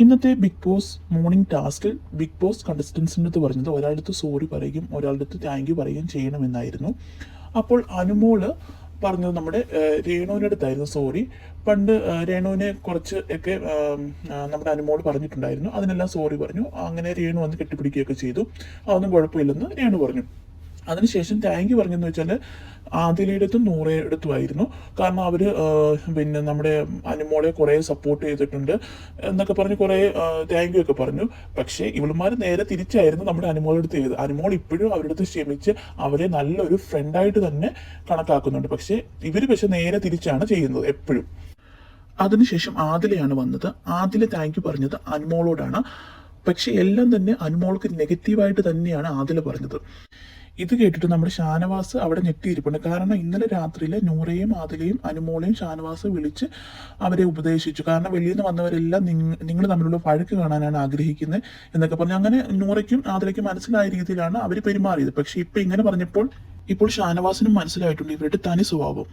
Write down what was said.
ഇന്നത്തെ big boss morning ടാസ്കിൽ big Boss കണ്ടസ്റ്റൻസിന്റെ അടുത്ത് പറഞ്ഞത് ഒരാളടുത്ത് സോറി പറയുകയും ഒരാളുടെ അടുത്ത് താങ്ക് യു പറയുകയും ചെയ്യണമെന്നായിരുന്നു. അപ്പോൾ അനുമോൾ പറഞ്ഞത് നമ്മുടെ രേണുവിന്റെ അടുത്തായിരുന്നു സോറി പണ്ട് രേണുവിനെ കുറച്ച് ഒക്കെ നമ്മുടെ അനുമോൾ പറഞ്ഞിട്ടുണ്ടായിരുന്നു. അതിനെല്ലാം സോറി പറഞ്ഞു. അങ്ങനെ രേണു വന്ന് കെട്ടിപ്പിടിക്കുകയൊക്കെ ചെയ്തു. അതൊന്നും കുഴപ്പമില്ലെന്ന് രേണു പറഞ്ഞു. അതിനുശേഷം താങ്ക് യു പറഞ്ഞെന്ന് വെച്ചാൽ ആദിലയിടത്തും നൂറയിടത്തുമായിരുന്നു കാരണം അവർ പിന്നെ നമ്മുടെ അനുമോളെ കുറേ സപ്പോർട്ട് ചെയ്തിട്ടുണ്ട് എന്നൊക്കെ പറഞ്ഞ് കുറേ താങ്ക് യു ഒക്കെ പറഞ്ഞു. പക്ഷേ ഇവളുമാർ നേരെ തിരിച്ചായിരുന്നു നമ്മുടെ അനുമോളുടെ അടുത്ത് ചെയ്തത്. അനുമോൾ ഇപ്പോഴും അവരുടെ അടുത്ത് ക്ഷമിച്ച് അവരെ നല്ലൊരു ഫ്രണ്ടായിട്ട് തന്നെ കണക്കാക്കുന്നുണ്ട്. പക്ഷേ ഇവർ പക്ഷെ നേരെ തിരിച്ചാണ് ചെയ്യുന്നത് എപ്പോഴും. അതിനുശേഷം ആദിലയാണ് വന്നത്. ആദില താങ്ക് യു പറഞ്ഞത് അനുമോളോടാണ്. പക്ഷെ എല്ലാം തന്നെ അനുമോൾക്ക് നെഗറ്റീവായിട്ട് തന്നെയാണ് ആദില പറഞ്ഞത്. ഇത് കേട്ടിട്ട് നമ്മുടെ ഷാനവാസ് അവിടെ ഞെട്ടിയിരിപ്പുണ്ട്. കാരണം ഇന്നലെ രാത്രിയിൽ നൂറയും ആദിലയും അനുമോളെയും ഷാനവാസ് വിളിച്ച് അവരെ ഉപദേശിച്ചു. കാരണം വെളിയിൽ നിന്ന് വന്നവരെല്ലാം നിങ്ങൾ തമ്മിലുള്ള വഴക്ക് കാണാനാണ് ആഗ്രഹിക്കുന്നത് എന്നൊക്കെ പറഞ്ഞു അങ്ങനെ നൂറയ്ക്കും ആദിലയ്ക്കും മനസ്സിലായ രീതിയിലാണ് അവർ പെരുമാറിയത്. പക്ഷെ ഇപ്പൊ ഇങ്ങനെ പറഞ്ഞപ്പോൾ ഇപ്പോൾ ഷാനവാസിനും മനസ്സിലായിട്ടുണ്ട്. ഇവരുടെ തനി സ്വഭാവം.